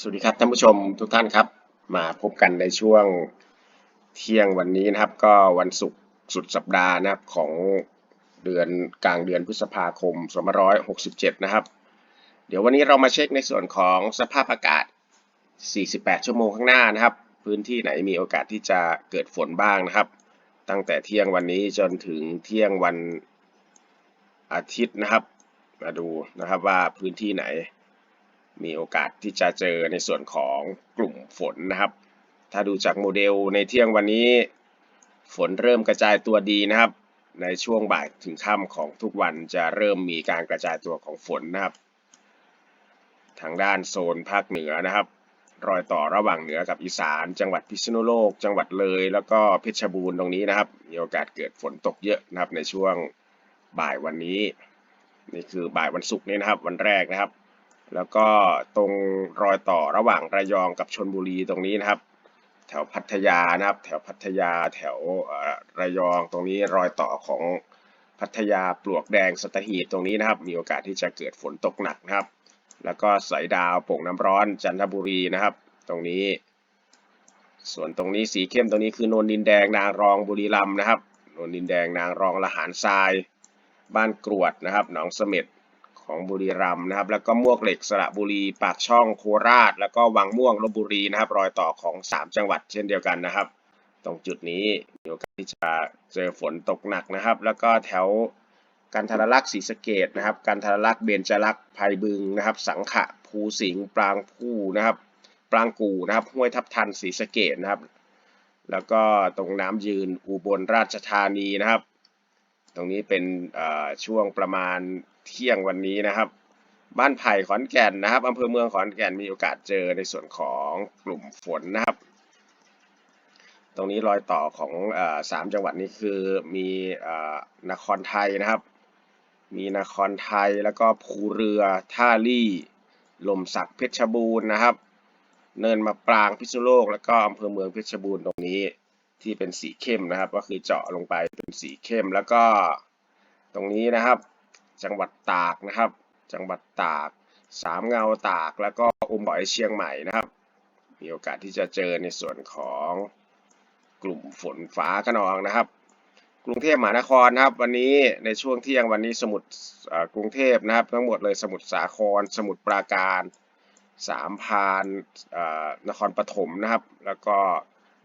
สวัสดีครับท่านผู้ชมทุกท่านครับ มาพบกันในช่วงเที่ยงวันนี้นะครับ ก็วันศุกร์สุดสัปดาห์นะครับของเดือนกลางเดือนพฤษภาคม2567 นะครับ เดี๋ยววันนี้เรามาเช็คในส่วนของสภาพอากาศ 48 ชั่วโมงข้างหน้านะครับ พื้นที่ไหนมีโอกาสที่จะเกิดฝนบ้างนะครับ ตั้งแต่เที่ยงวันนี้จนถึงเที่ยงวันอาทิตย์นะครับ มาดูนะครับว่าพื้นที่ไหน มีโอกาสที่จะเจอในส่วนของกลุ่มฝนนะครับ ถ้าดูจากโมเดลในเที่ยงวันนี้ ฝนเริ่มกระจายตัวดีนะครับ ในช่วงบ่ายถึงค่ำของทุกวันจะเริ่มมีการกระจายตัวของฝนนะครับ ทางด้านโซนภาคเหนือนะครับ รอยต่อระหว่างเหนือกับอีสาน จังหวัดพิษณุโลก จังหวัดเลย แล้วก็เพชรบูรณ์ตรงนี้นะครับ มีโอกาสเกิดฝนตกเยอะนะครับในช่วงบ่ายวันนี้ นี่คือบ่ายวันศุกร์นี้นะครับ วันแรกนะครับ แล้วก็ตรงรอยต่อระหว่างระยองกับชนบุรีตรงนี้นะครับ แถวพัทยานะครับ แถวพัทยาแถวระยองตรงนี้รอยต่อของพัทยาปลวกแดงสตหีบตรงนี้นะครับ มีโอกาสที่จะเกิดฝนตกหนักนะครับ แล้วก็สายดาวโป่งน้ำร้อนจันทบุรีนะครับ ตรงนี้ ส่วนตรงนี้สีเข้มตรงนี้คือโนนดินแดงนางรองบุรีรัมย์นะครับโนนดินแดงนางรองละหารทราย บ้านกรวดนะครับ หนองเสม็ด ของบุรีรัมย์นะครับ แล้วก็มวกเหล็กสระบุรีปากช่องโคราช แล้วก็วังม่วงลบบุรีนะครับ รอยต่อของ 3 จังหวัดเช่นเดียวกันนะครับ ตรงจุดนี้มีโอกาสที่จะเจอฝนตกหนักนะครับ แล้วก็แถวกันทรลักษ์ศรีสะเกดนะครับกันทรลักษ์เบญจลักษณ์ไพบึงนะครับ สังขะภูสิงห์ปรางผู้นะครับ ปรางกูนะครับห้วยทับทันศรีสะเกดนะครับ แล้วก็ตรงน้ำยืนอุบลราชธานีนะครับ ตรงนี้เป็นช่วงประมาณ เที่ยงวันนี้นะครับ บ้านไผ่ขอนแก่นนะครับอำเภอเมืองขอนแก่นมีโอกาสเจอในส่วนของกลุ่มฝนนะครับ ตรงนี้รอยต่อของสามจังหวัดนี้คือมีอนครไทยนะครับ มีนครไทยแล้วก็ภูเรือท่าลี่ลมสักเพชรบูรณ์นะครับ เนินมาปรางพิษณุโลก แล้วก็อำเภอเมืองเพชรบูรณ์ตรงนี้ที่เป็นสีเข้มนะครับ ก็คือเจาะลงไปเป็นสีเข้มแล้วก็ตรงนี้นะครับ จังหวัดตากนะครับ จังหวัดตาก สามเงาตากแล้วก็อมก๋อยเชียงใหม่นะครับ มีโอกาสที่จะเจอในส่วนของกลุ่มฝนฟ้าขนองนะครับ กรุงเทพมหานครนะครับ วันนี้ในช่วงเที่ยงวันนี้สมุทรกรุงเทพนะครับ ทั้งหมดเลยสมุทรสาคร สมุทรปราการสามพานนครปฐมนะครับ แล้วก็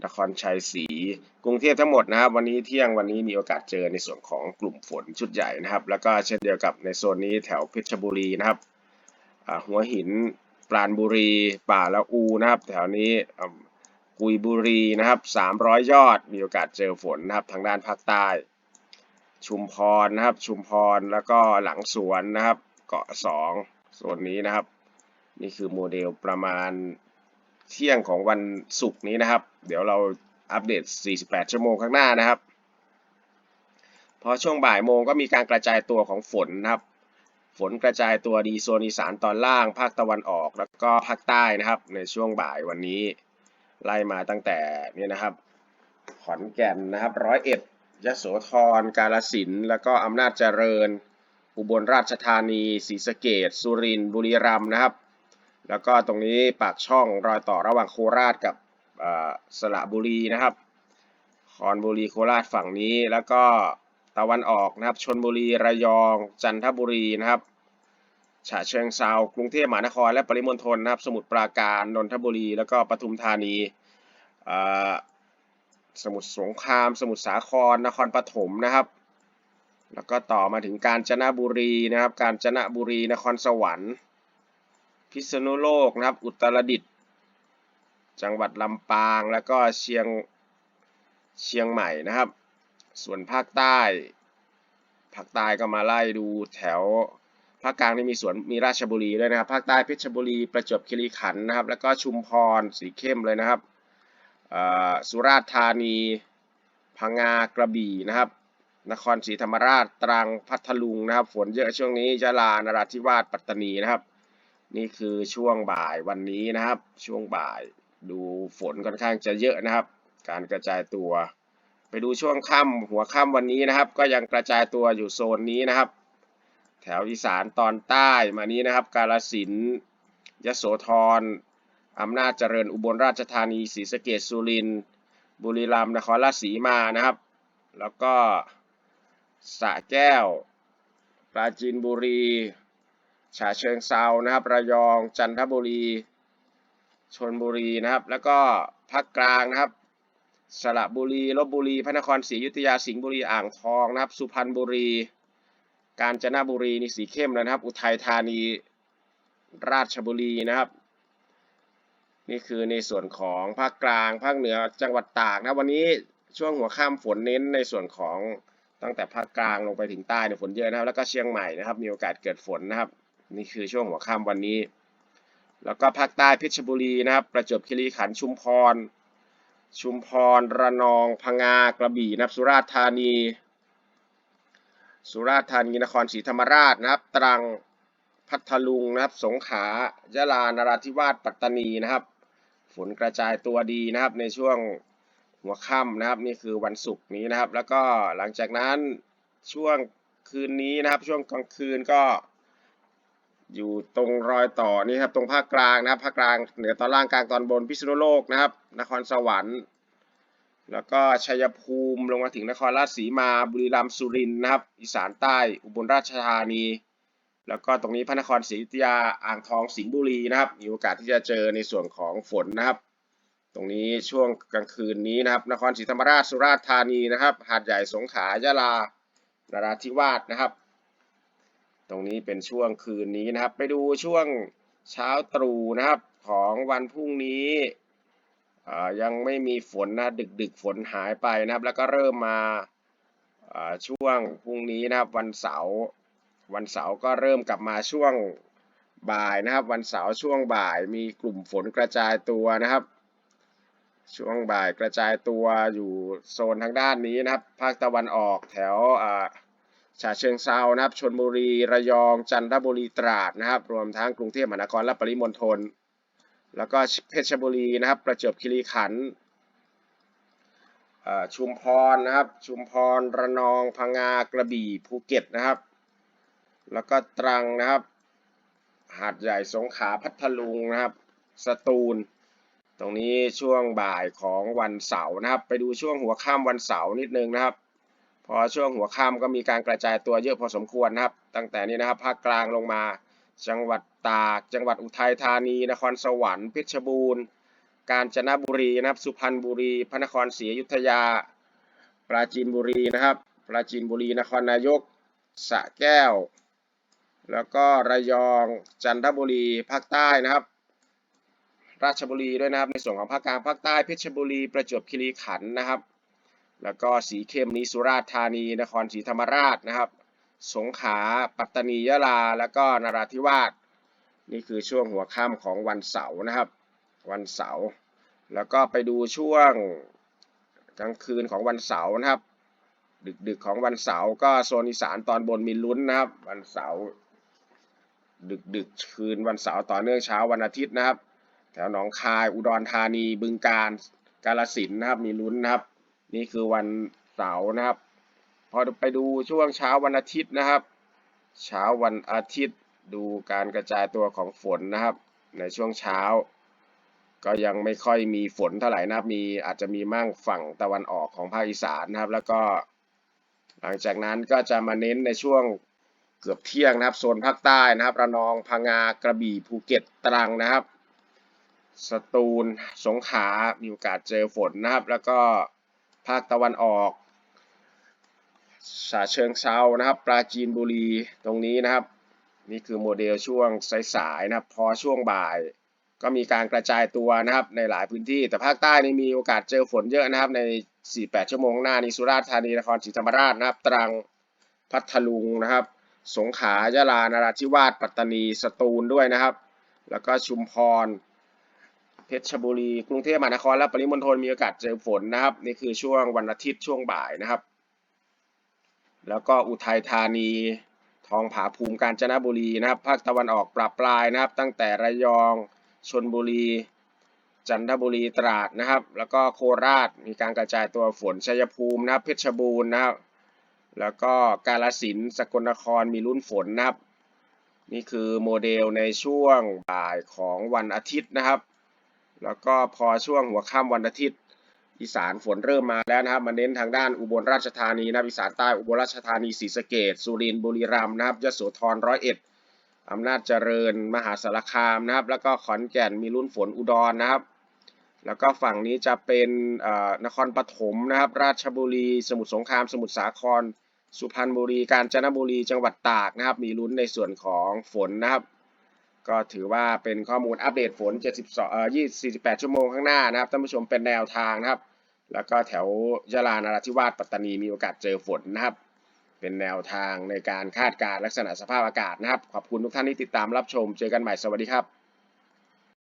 นครชัยศรีกรุงเทพทั้งหมดนะครับ วันนี้เที่ยงวันนี้มีโอกาสเจอในส่วนของกลุ่มฝนชุดใหญ่นะครับ แล้วก็เช่นเดียวกับในโซนนี้แถวเพชรบุรีนะครับหัวหินปราณบุรี ป่าละอูนะครับ แถวนี้กุยบุรีนะครับ 300 ยอด มีโอกาสเจอฝนนะครับ ทางด้านภาคใต้ ชุมพรนะครับ ชุมพรแล้วก็หลังสวนนะครับ เกาะสองโซนนี้นะครับ นี่คือโมเดลประมาณ เที่ยงของวันศุกร์นี้นะครับ เดี๋ยวเราอัปเดต 48 ชั่วโมงข้างหน้านะครับพอช่วงบ่ายโมงก็มีการกระจายตัวของฝนนะครับ ฝนกระจายตัวดีโซนอีสานตอนล่าง ภาคตะวันออกแล้วก็ภาคใต้นะครับ ในช่วงบ่ายวันนี้ ไล่มาตั้งแต่นี่นะครับ ขอนแก่นนะครับร้อยเอ็ดยโสธร กาฬสินแล้วก็อำนาจเจริญ อุบลราชธานีศรีสะเกษสุรินทร์บุรีรัมย์นะครับ แล้วก็ตรงนี้ปากช่องรอยต่อระหว่างโคราชกับสระบุรีนะครับ คอนบุรีโคราชฝั่งนี้ แล้วก็ตะวันออกนะครับ ชนบุรี ระยอง จันทบุรีนะครับ ฉะเชิงเซา กรุงเทพมหานคร และปริมณฑลนะครับ สมุทรปราการ นนทบุรี แล้วก็ปทุมธานี สมุทรสงคราม สมุทรสาคร นครปฐมนะครับ แล้วก็ต่อมาถึงกาญจนบุรีนะครับ กาญจนบุรี นครสวรรค์ พิษณุโลกนะครับ อุตรดิตถ์จังหวัดลำปางแล้วก็เชียงเชียงใหม่นะครับ ส่วนภาคใต้ภาคใต้ก็มาไล่ดูแถวภาคกลางนี่มีสวนมีราชบุรีด้วยนะครับ ภาคใต้เพชรบุรีประจวบคีรีขันธ์นะครับ แล้วก็ชุมพรสีเข้มเลยนะครับอ่อสุราษฎร์ธานีพังงากระบี่นะครับ นครศรีธรรมราชตรังพัทลุงนะครับ ฝนเยอะช่วงนี้ยะลานราธิวาสปัตตานีนะครับ นี่คือช่วงบ่ายวันนี้นะครับ ช่วงบ่ายดูฝนค่อนข้างจะเยอะนะครับ การกระจายตัว ไปดูช่วงค่ำหัวค่ำวันนี้นะครับ ก็ยังกระจายตัวอยู่โซนนี้นะครับ แถวอีสานตอนใต้มานี้นะครับ กาฬสินยโสธรอำนาจเจริญอุบลราชธานีศรีสะเกษสุรินทร์บุรีรัมย์นครราชสีมานะครับ แล้วก็สระแก้ว ปราจีนบุรี ฉะเชิงเซานะครับ ระยอง จันทบุรี ชนบุรีนะครับ แล้วก็ภาคกลางนะครับ สระบุรี ลบบุรี พระนครศรีอยุธยา สิงห์บุรี อ่างทองนะครับ สุพรรณบุรี กาญจนบุรีนี่สีเข้มแล้วนะครับ อุทัยธานี ราชบุรีนะครับ นี่คือในส่วนของภาคกลาง ภาคเหนือ จังหวัดตากนะวันนี้ช่วงหัวค่ำฝนเน้นในส่วนของตั้งแต่ภาคกลางลงไปถึงใต้เนี่ยฝนเยอะนะครับ แล้วก็เชียงใหม่นะครับ มีโอกาสเกิดฝนนะครับ นี่คือช่วงหัวค่ำวันนี้ แล้วก็ภาคใต้เพชรบุรีนะครับ ประจวบคีรีขันธ์ชุมพร ชุมพร ระนอง พังงากระบี่นะครับสุราษฎร์ธานี สุราษฎร์ธานีนครศรีธรรมราชนะครับ ตรังพัทลุงนะครับ สงขลายะลานราธิวาสปัตตานีนะครับ ฝนกระจายตัวดีนะครับในช่วงหัวค่ำนะครับนี่คือวันศุกร์นี้นะครับ แล้วก็หลังจากนั้นช่วงคืนนี้นะครับ ช่วงกลางคืนก็ อยู่ตรงรอยต่อนี่ครับตรงภาคกลางนะครับภาคกลางเหนือตอนล่างกลางตอนบนพิษณุโลกนะครับ นครสวรรค์ แล้วก็ชัยภูมิลงมาถึงนครราชสีมาบุรีรัมย์สุรินทร์นะครับ อีสานใต้อุบลราชธานี แล้วก็ตรงนี้พระนครศรีอยุธยาอ่างทองสิงห์บุรีนะครับ มีโอกาสที่จะเจอในส่วนของฝนนะครับ ตรงนี้ช่วงกลางคืนนี้นะครับ นครศรีธรรมราชสุราษฎร์ธานีนะครับหาดใหญ่สงขลายะลานราธิวาสนะครับ ตรงนี้เป็นช่วงคืนนี้นะครับ ไปดูช่วงเช้าตรู่นะครับของวันพรุ่งนี้ยังไม่มีฝนนะดึกดึกๆฝนหายไปนะครับ แล้วก็เริ่มมาอ่าช่วงพรุ่งนี้นะครับวันเสาร์วันเสาร์ก็เริ่มกลับมาช่วงบ่ายนะครับ วันเสาร์ช่วงบ่ายมีกลุ่มฝนกระจายตัวนะครับ ช่วงบ่ายกระจายตัวอยู่โซนทางด้านนี้นะครับ ภาคตะวันออกแถวอ่า ฉะเชิงเซานะครับชนบุรีระยองจันทบุรีตราดนะครับ รวมทั้งกรุงเทพมหานครและปริมณฑลแล้วก็เพชรบุรีนะครับ ประจวบคีรีขันธ์ชุมพรนะครับ ชุมพรระนองพังงากระบี่ภูเก็ตนะครับ แล้วก็ตรังนะครับ หาดใหญ่สงขลาพัทลุงนะครับ สตูล ตรงนี้ช่วงบ่ายของวันเสาร์นะครับ ไปดูช่วงหัวค่ำวันเสาร์นิดนึงนะครับ พอช่วงหัวค่ำก็มีการกระจายตัวเยอะพอสมควรนะครับ ตั้งแต่นี้นะครับภาคกลางลงมา จังหวัดตาก จังหวัดอุทัยธานี นครสวรรค์เพชรบูรณ์ กาญจนบุรีนะครับสุพรรณบุรี พระนครศรีอยุธยา ปราจีนบุรีนะครับ ปราจีนบุรีนครนายกสระแก้ว แล้วก็ระยองจันทบุรีภาคใต้นะครับ ราชบุรีด้วยนะครับในส่วนของภาคกลางภาคใต้เพชรบุรีประจวบคีรีขันธ์นะครับ แล้วก็สีเข้มนี้สุราษฎร์ธานี นครศรีธรรมราชนะครับ สงขลา ปัตตานี ยะลา แล้วก็นราธิวาส นี่คือช่วงหัวค่ำของวันเสาร์นะครับ วันเสาร์ แล้วก็ไปดูช่วงกลางคืนของวันเสาร์นะครับ ดึกๆของวันเสาร์ก็โซนอีสานตอนบนมีลุ้นนะครับ วันเสาร์ ดึกๆคืนวันเสาร์ต่อเนื่องเช้าวันอาทิตย์นะครับ แถวหนองคาย อุดรธานี บึงกาฬ กาฬสินธุ์นะครับ มีลุ้นนะครับ นี่คือวันเสาร์นะครับ พอไปดูช่วงเช้าวันอาทิตย์นะครับ เช้าวันอาทิตย์ดูการกระจายตัวของฝนนะครับ ในช่วงเช้า ก็ยังไม่ค่อยมีฝนเท่าไหร่นะครับ มีอาจจะมีมั่งฝั่งตะวันออกของภาคอีสานนะครับ แล้วก็ หลังจากนั้นก็จะมาเน้นในช่วงเกือบเที่ยงนะครับโซนภาคใต้นะครับ ระนองพังงากระบี่ภูเก็ตตรังนะครับสตูลสงขลามีโอกาสเจอฝนนะครับ แล้วก็ ภาคตะวันออกฉะเชิงเซานะครับ ปราจีนบุรีตรงนี้นะครับ นี่คือโมเดลช่วงสายๆนะครับ พอช่วงบ่าย ก็มีการกระจายตัวนะครับ ในหลายพื้นที่ แต่ภาคใต้นี่มีโอกาสเจอฝนเยอะนะครับ ใน 48 ชั่วโมงหน้านี้สุราษฎร์ธานีนครศรีธรรมราชนะครับ ตรังพัทลุงนะครับ สงขลายะลานราธิวาสปัตตานีสตูลด้วยนะครับ แล้วก็ชุมพร เพชรบุรี กรุงเทพมหานครและปริมณฑลมีโอกาสเจอฝนนะครับนี่คือช่วงวันอาทิตย์ช่วงบ่ายนะครับ แล้วก็อุทัยธานีทองผาภูมิกาญจนบุรีนะครับภาคตะวันออกปรับปลายนะครับ ตั้งแต่ระยองชนบุรี จันทบุรีตราดนะครับ แล้วก็โคราชมีการกระจายตัวฝนชัยภูมินะครับ เพชรบูรณ์นะครับ แล้วก็กาฬสินสกลนครมีลุ้นฝนนะครับ นี่คือโมเดลในช่วงบ่ายของวันอาทิตย์นะครับ แล้วก็พอช่วงหัวค่ำวันอาทิตย์อีสานฝนเริ่มมาแล้วนะครับมาเน้นทางด้านอุบลราชธานีนะอีสานใต้อุบลราชธานีศรีสะเกษสุรินทร์บุรีรัมย์นะครับยโสธรร้อยเอ็ดอำนาจเจริญมหาสารคามนะครับ แล้วก็ขอนแก่นมีรุ่นฝนอุดรนะครับ แล้วก็ฝั่งนี้จะเป็นนครปฐมนะครับ ราชบุรี สมุทรสงคราม สมุทรสาคร สุพรรณบุรี กาญจนบุรีจังหวัดตากนะครับ มีลุ้นในส่วนของฝนนะครับ ก็ถือว่าเป็นข้อมูลอัปเดตฝน 72เอ่อ248 ชั่วโมงข้างหน้านะครับท่านผู้ชมเป็นแนวทางนะครับ แล้วก็แถวยะลานราธิวาสปัตตานีมีโอกาสเจอฝนนะครับ เป็นแนวทางในการคาดการณ์ลักษณะสภาพอากาศนะครับ ขอบคุณทุกท่านที่ติดตามรับชม เจอกันใหม่สวัสดีครับ